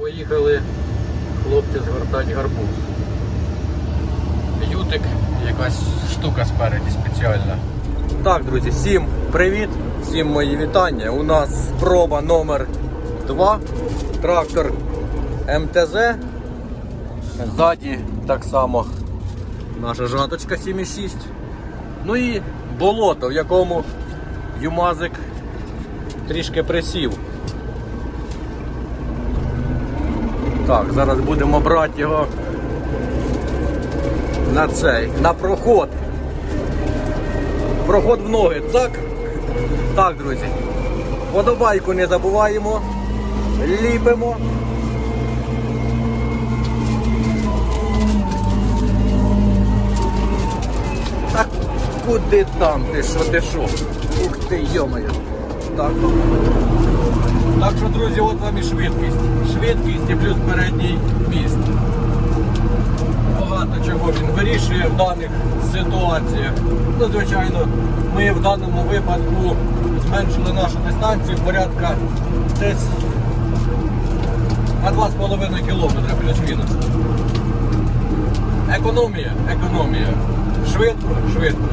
Поїхали хлопці згортати гарбуз. Ютик, якась штука спереді спеціальна. Так, друзі, всім привіт, всім мої вітання. У нас спроба номер 2 Трактор МТЗ. Ззаді так само наша жаточка 7,6. Ну і болото, в якому Юмазик трішки присів. Так, зараз будемо брати його на цей, на проход. Проход в ноги, цак. Так, друзі. Подобайку не забуваємо. Ліпимо. Так куди там? Ти що, ти що? Ух ти, йомаю. Так. Так що, друзі, от вам і швидкість. Швидкість і плюс передній міст. Багато чого він вирішує в даних ситуаціях. Ну, звичайно, ми в даному випадку зменшили нашу дистанцію порядка десь на 2,5 кілометра плюс-мінус. Економія, економія. Швидко, швидко.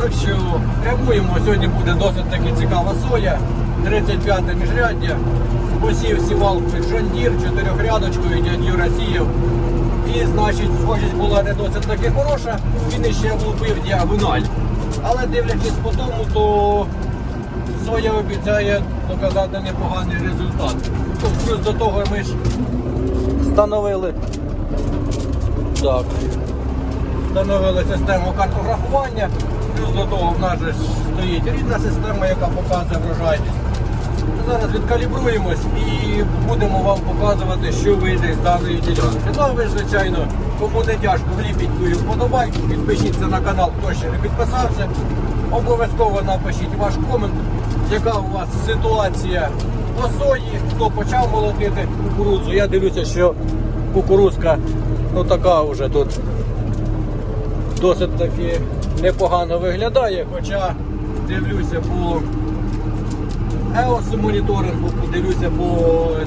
Так що прямуємо. Сьогодні буде досить таки цікава соя. 35 міжряддя. Посів сівалку Жондір, чотирьохрядочкою дядь Юра сіяв. І значить схожість була не досить таки хороша. Він іще влупив діагональ. Але дивлячись по тому, то соя обіцяє показати непоганий результат. Ну, Плюс до того ми ж встановили. Так встановили систему картографування, плюс до того в нас же стоїть рідна система, яка показує врожайність. Зараз відкалібруємось і будемо вам показувати, що вийде з даної ділянки. Ну а ви, звичайно, кому не тяжко, вліпіть твою вподобайку, підпишіться на канал, хто ще не підписався. Обов'язково напишіть ваш комент, яка у вас ситуація по сої, хто почав молотити кукурудзу. Я дивлюся, що кукурудзка ну така вже тут досить таки непогано виглядає, хоча дивлюся по EOS моніторингу, подивлюся по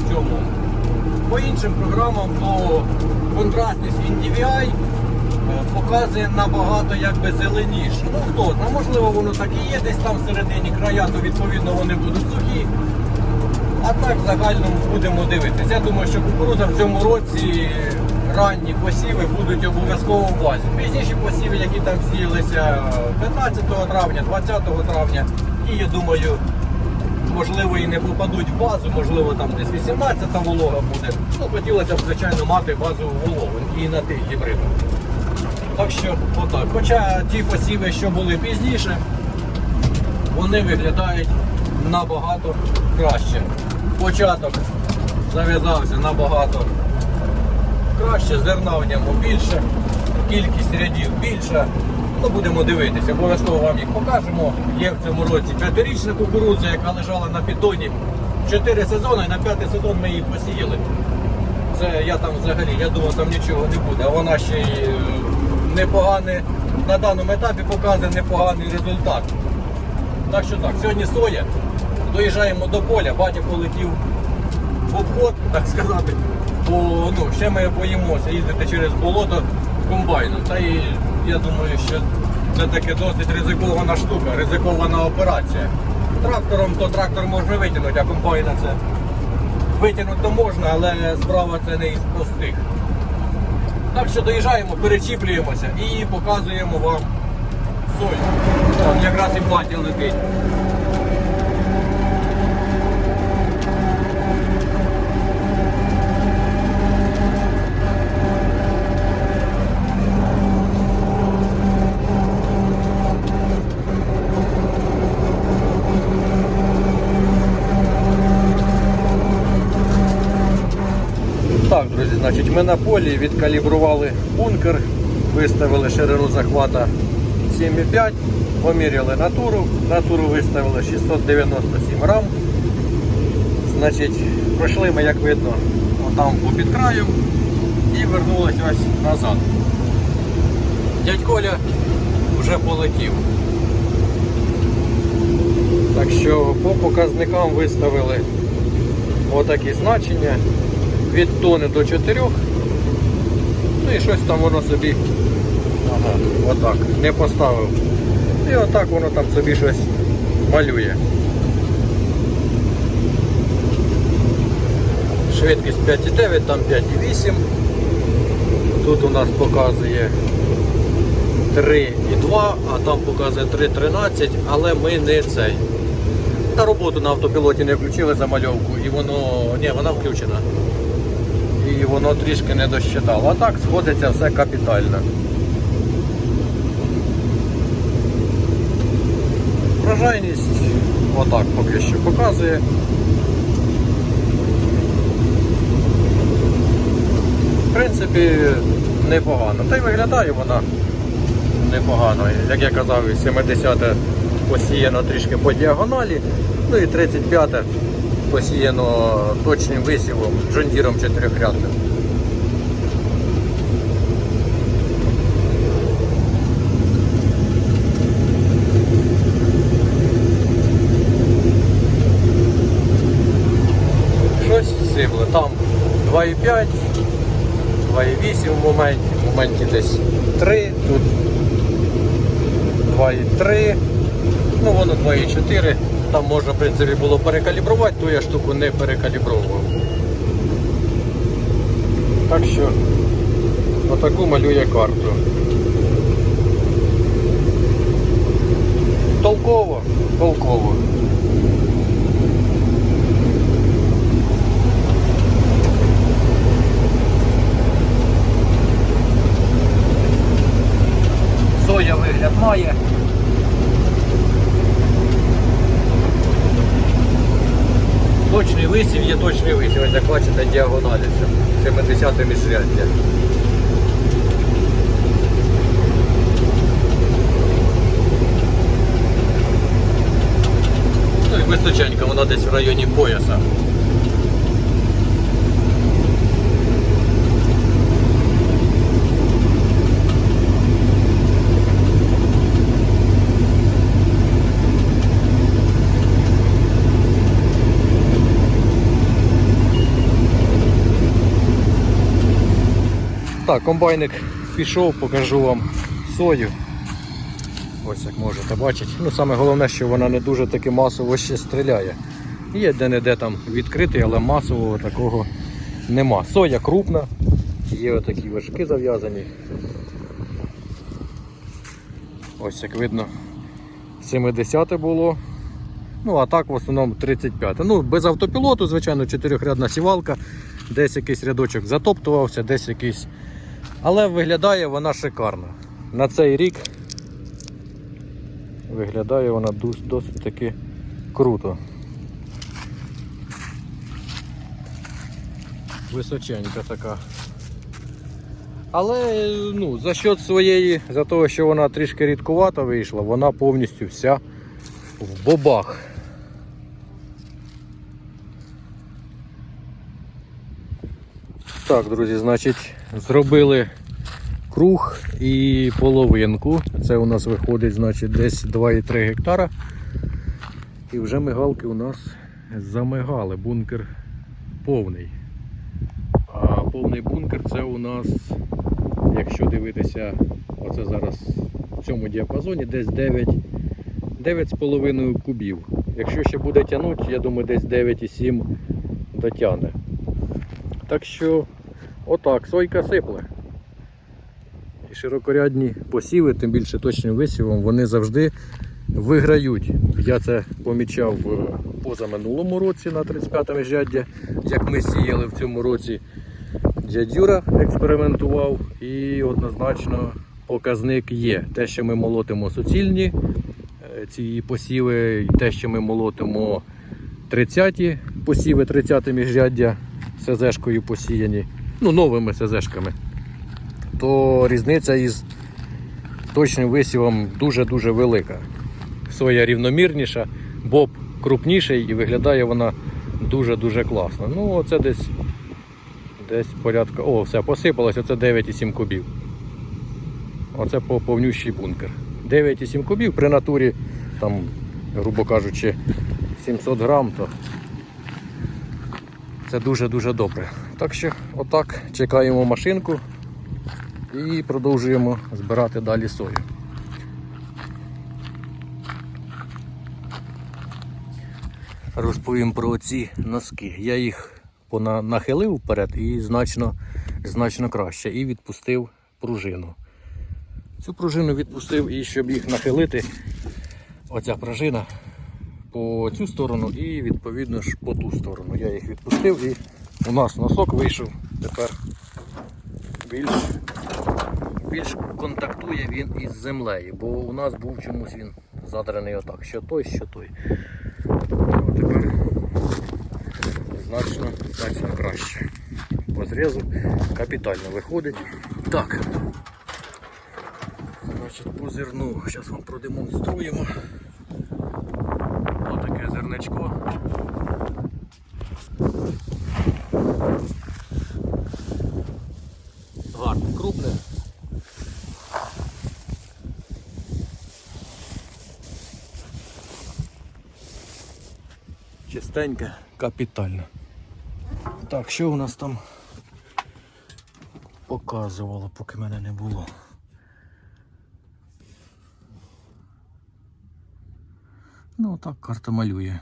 цьому. По іншим програмам, то контрастність NDVI е, показує набагато якби зеленіше. Ну хто знає, можливо воно так і є, десь там всередині края, то відповідно вони будуть сухі. А так в загальному будемо дивитися. Я думаю, що кукурудза в цьому році ранні посіви будуть обов'язково в базі. Пізніші посіви, які там сіялися 15 травня, 20 травня, і я думаю, можливо і не попадуть в базу, можливо там десь 18-та волога буде. Ну, хотілося б, звичайно, мати базову вологу і на тих гібридах. Так що, отак. Хоча ті посіви, що були пізніше, вони виглядають набагато краще. Початок зав'язався набагато краще, зерна в ньому більше, кількість рядів більша. Ну, будемо дивитися, обов'язково вам їх покажемо. Є в цьому році п'ятирічна кукурудза, яка лежала на піддоні. Чотири сезони, і на п'ятий сезон ми її посіяли. Це я там взагалі, я думав, там нічого не буде. А вона ще й е, непоганий, на даному етапі показує непоганий результат. Так що так, сьогодні соя. Доїжджаємо до поля, батя полетів в обход, так сказати. Бо ну, ще ми боїмося їздити через болото комбайном. Та і я думаю, що це таке досить ризикована штука, ризикована операція. Трактором то трактор можна витягнути, а комбайна це витягнути можна, але справа це не із простих. Так що доїжджаємо, перечіплюємося і показуємо вам сою. Там якраз і батя летить. Значить, ми на полі відкалібрували бункер, виставили ширину захвата 7,5, поміряли натуру, натуру виставили 697 рам. Значить, пройшли ми, як видно, отам по під краю і вернулись ось назад. Дядь Коля вже полетів. Так що по показникам виставили отакі значення. Від тони до 4. Ну і щось там воно собі. Ага, отак. Не поставив. І отак воно там собі щось малює. Швидкість 5,9, там 5,8. Тут у нас показує 3,2, а там показує 3,13, але ми не цей. На роботу на автопілоті не включили замальовку і воно. Ні, вона включена. І воно трішки не досчитало. А так сходиться все капітально. Врожайність отак поки що показує. В принципі, непогано. Та й виглядає вона непогано. Як я казав, 70 посіяно трішки по діагоналі, ну і 35 посіяно точним висівом, джондіром чотирьохрядним. Щось сибле. Там 2,5, 2,8 в моменті, в моменті десь 3, тут 2,3, ну воно 2,4. Там можна, в принципі, було перекалібрувати, ту я штуку не перекалібровував. Так що отаку малює карту. Толково, толково. Соя вигляд має. Точний висів є точний висів. Ось як бачите, діагоналі все. 70 міжряддя. Ну і височенька, вона десь в районі пояса. Так, комбайник пішов, покажу вам сою. Ось як можете бачити. Ну, саме головне, що вона не дуже таки масово ще стріляє. Є де-не-де там відкритий, але масового такого нема. Соя крупна, є отакі вершки зав'язані. Ось як видно, 70 було. Ну, а так в основному 35. Ну, без автопілоту, звичайно, чотирьохрядна сівалка, десь якийсь рядочок затоптувався, десь якийсь. Але виглядає вона шикарно. На цей рік виглядає вона досить таки круто. Височенька така. Але ну, за счет своєї, за того, що вона трішки рідкувата вийшла, вона повністю вся в бобах. Так, друзі, значить, зробили круг і половинку. Це у нас виходить, значить, десь 2,3 гектара. І вже мигалки у нас замигали. Бункер повний. А повний бункер це у нас, якщо дивитися, оце зараз в цьому діапазоні, десь 9, 9,5 кубів. Якщо ще буде тягнути, я думаю, десь 9,7 дотягне. Так що, отак, сойка сипле. І широкорядні посіви, тим більше точним висівом, вони завжди виграють. Я це помічав е, позаминулому році на 35 міжряддя, як ми сіяли в цьому році. Дядь Юра експериментував і однозначно показник є. Те, що ми молотимо суцільні е, ці посіви, і те, що ми молотимо 30-ті посіви, 30 міжряддя СЗшкою посіяні, ну новими СЗшками, то різниця із точним висівом дуже-дуже велика. Соя рівномірніша, боб крупніший і виглядає вона дуже-дуже класно. Ну, оце десь десь порядка. О, все, посипалось, оце 9,7 кубів. Оце по повнющий бункер. 9,7 кубів при натурі, там, грубо кажучи, 700 грам, то це дуже-дуже добре. Так що, отак, чекаємо машинку і продовжуємо збирати далі сою. Розповім про ці носки. Я їх нахилив вперед і значно, значно краще. І відпустив пружину. Цю пружину відпустив і щоб їх нахилити, оця пружина по цю сторону і відповідно ж по ту сторону. Я їх відпустив і у нас носок вийшов тепер більш, більш контактує він із землею, бо у нас був чомусь він задраний отак, що той, що той. А тепер значно, значно краще. По зрізу капітально виходить. Так. Значить, по зерну. Зараз вам продемонструємо. Отаке зерничко. Чистеньке, капітально. Так, що у нас там показувало, поки мене не було. Ну так карта малює.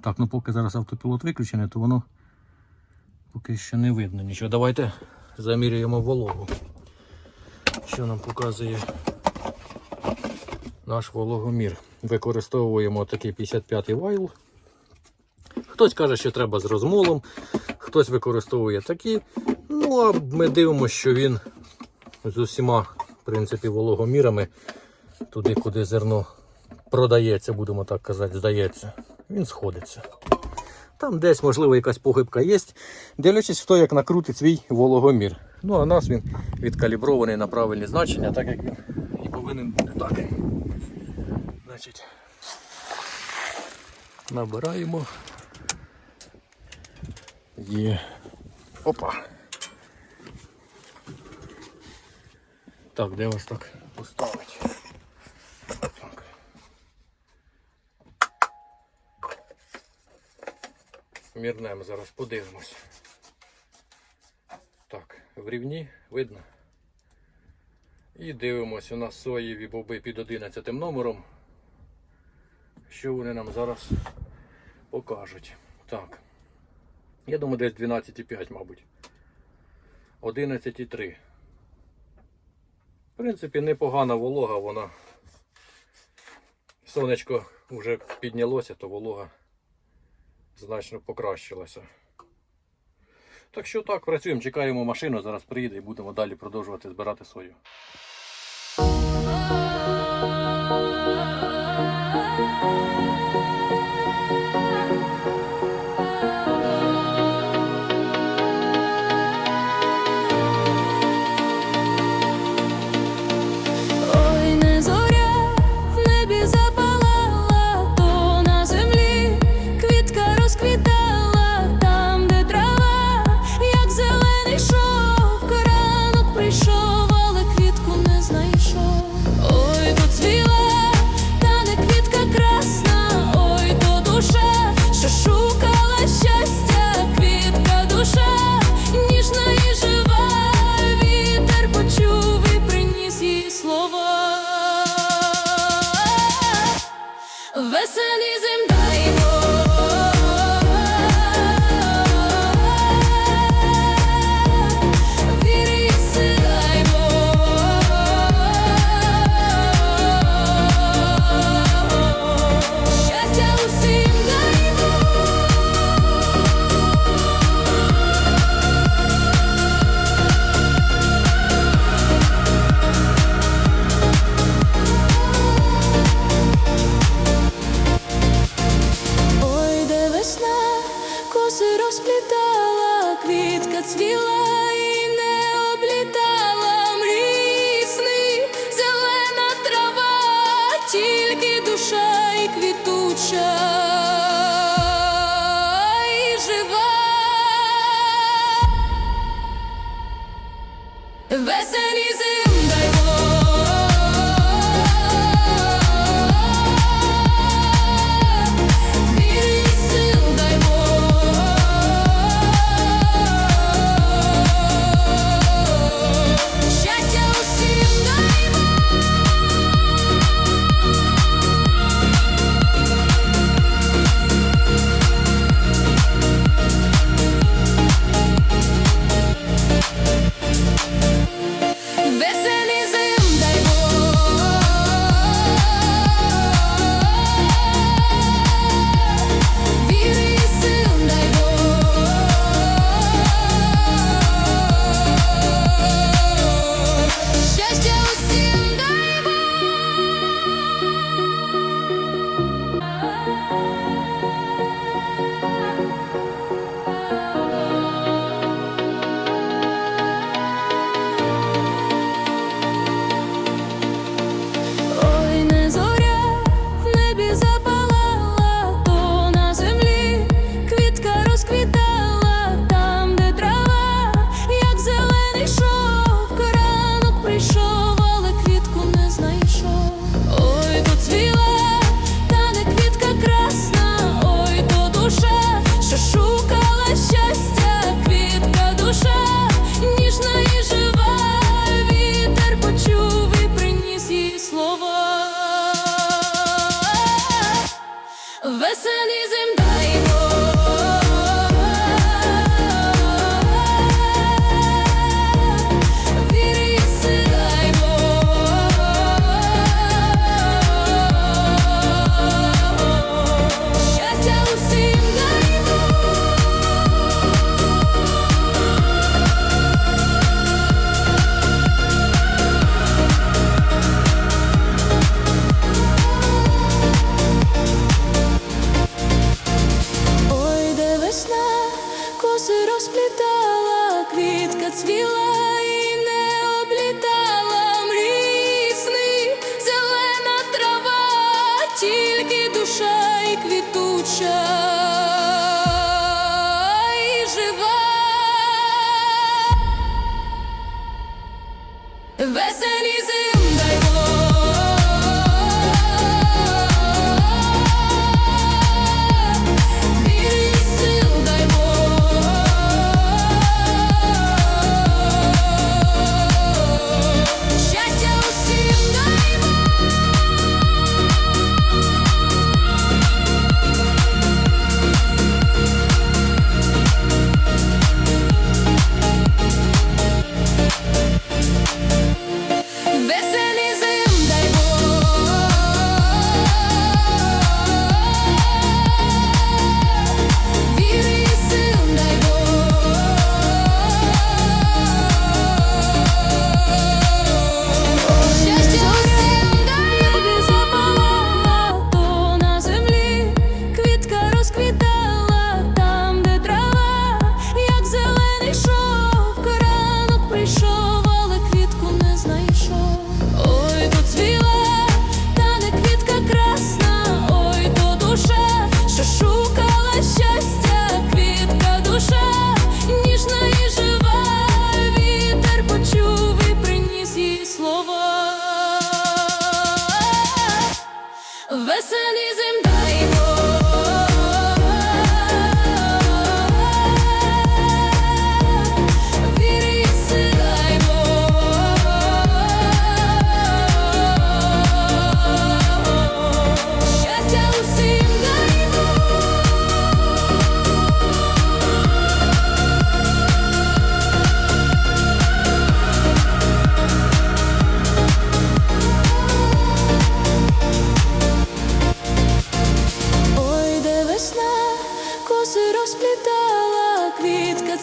Так, ну поки зараз автопілот виключений, то воно поки що не видно нічого. Давайте замірюємо вологу. Що нам показує наш вологомір. Використовуємо такий 55-й вайл. Хтось каже, що треба з розмолом, хтось використовує такі. Ну, а ми дивимося, що він з усіма в принципі, вологомірами туди, куди зерно продається, будемо так казати, здається, він сходиться. Там десь, можливо, якась похибка є, дивлячись, хто як накрутить свій вологомір. Ну, а нас він відкалібрований на правильні значення, так як він і повинен бути так. Значить, набираємо. Є. Опа. Так, де вас так поставить? Так. Мірнемо зараз, подивимось. Так, в рівні видно. І дивимось, у нас соєві боби під 11 номером. Що вони нам зараз покажуть? Так. Я думаю, десь 12,5, мабуть. 11,3. В принципі, непогана волога, вона. Сонечко вже піднялося, то волога значно покращилася. Так що так, працюємо, чекаємо машину, зараз приїде і будемо далі продовжувати збирати сою. Коси розплітала, квітка цвіла і не облітала мрії сни, зелена трава, тільки душа і квітуча і жива.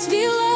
зацвіла.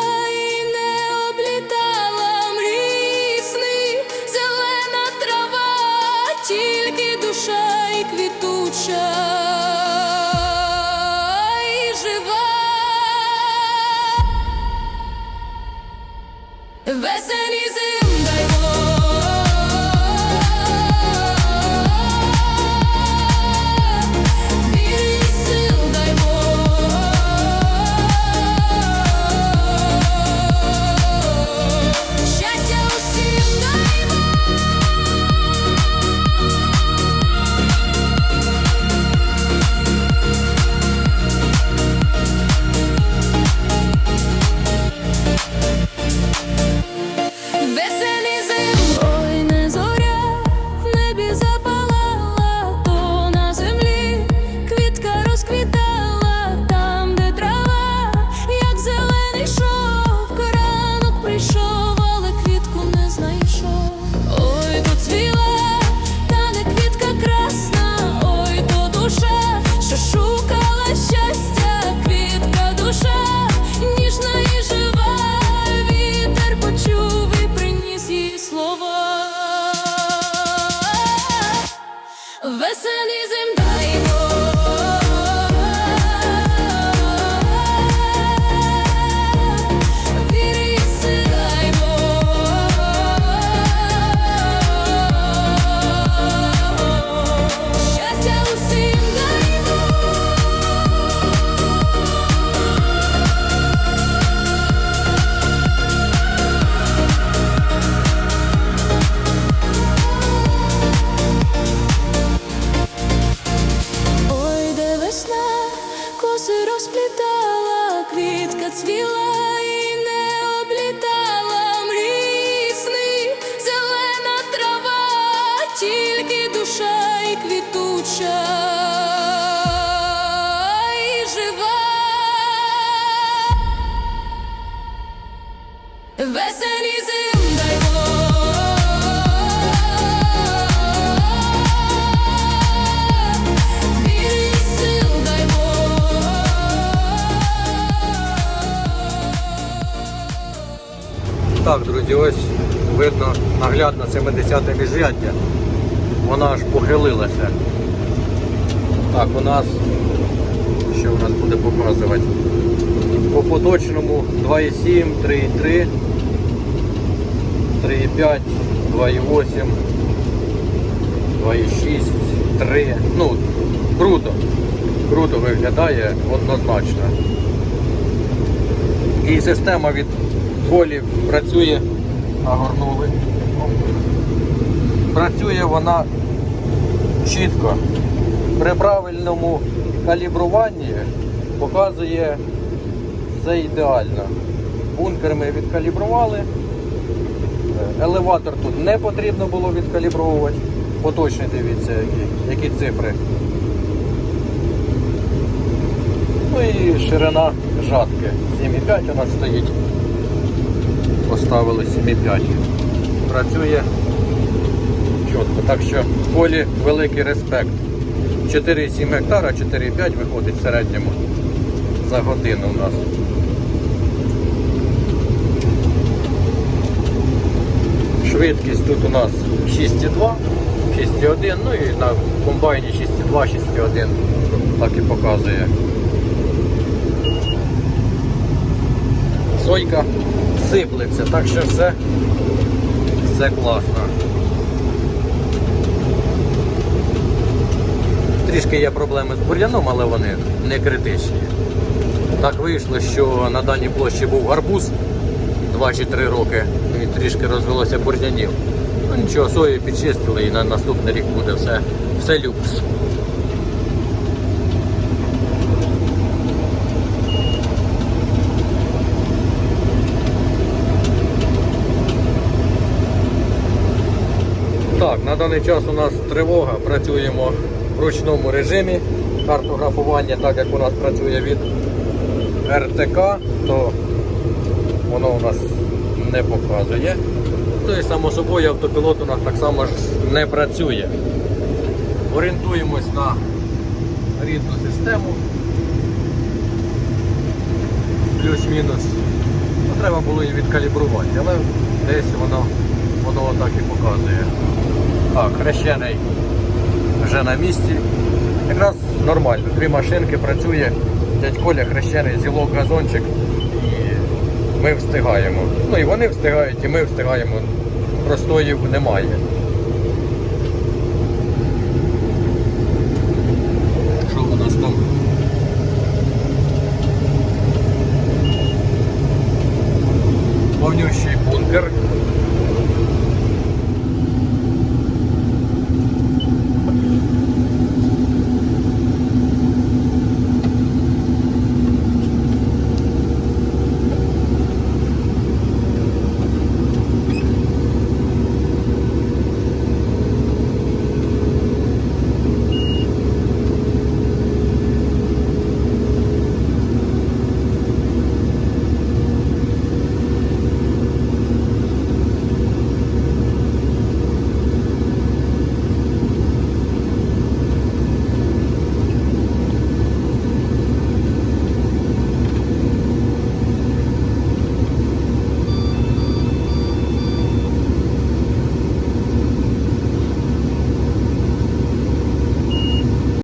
так, друзі, ось видно наглядно 70-те міжряддя. Вона аж похилилася. Так, у нас, що у нас буде показувати? По поточному 2,7, 3,3, 3,5, 2,8, 2,6, Ну, круто. Круто виглядає однозначно. І система від колів працює. Нагорнули. Працює вона чітко. При правильному калібруванні показує все ідеально. Бункер ми відкалібрували. Елеватор тут не потрібно було відкалібровувати. Поточні дивіться, які, які цифри. Ну і ширина жатки. 7,5 у нас стоїть. Поставили 7,5. Працює чітко. Так що полі великий респект. 4,7 гектара, 4,5 виходить в середньому за годину у нас. Швидкість тут у нас 6,2, 6,1, ну і на комбайні 6,2, 6,1 так і показує. Сойка сиплеться, так що все, все класно. Трішки є проблеми з бур'яном, але вони не критичні. Так вийшло, що на даній площі був гарбуз 2 чи 3 роки, і трішки розвелося бур'янів. Ну нічого, сою підчистили і на наступний рік буде все, все люкс. Так, на даний час у нас тривога, працюємо в ручному режимі картографування, так як у нас працює від РТК, то воно у нас не показує. Ну і само собою автопілот у нас так само ж не працює. Орієнтуємось на рідну систему. Плюс-мінус. Ну, треба було її відкалібрувати, але десь воно, воно отак і показує. Так, хрещений вже на місці. Якраз нормально. Дві машинки працює. Дядь Коля хрещений, зілок газончик. І ми встигаємо. Ну і вони встигають, і ми встигаємо. Простоїв немає. Що у нас там? Бункер.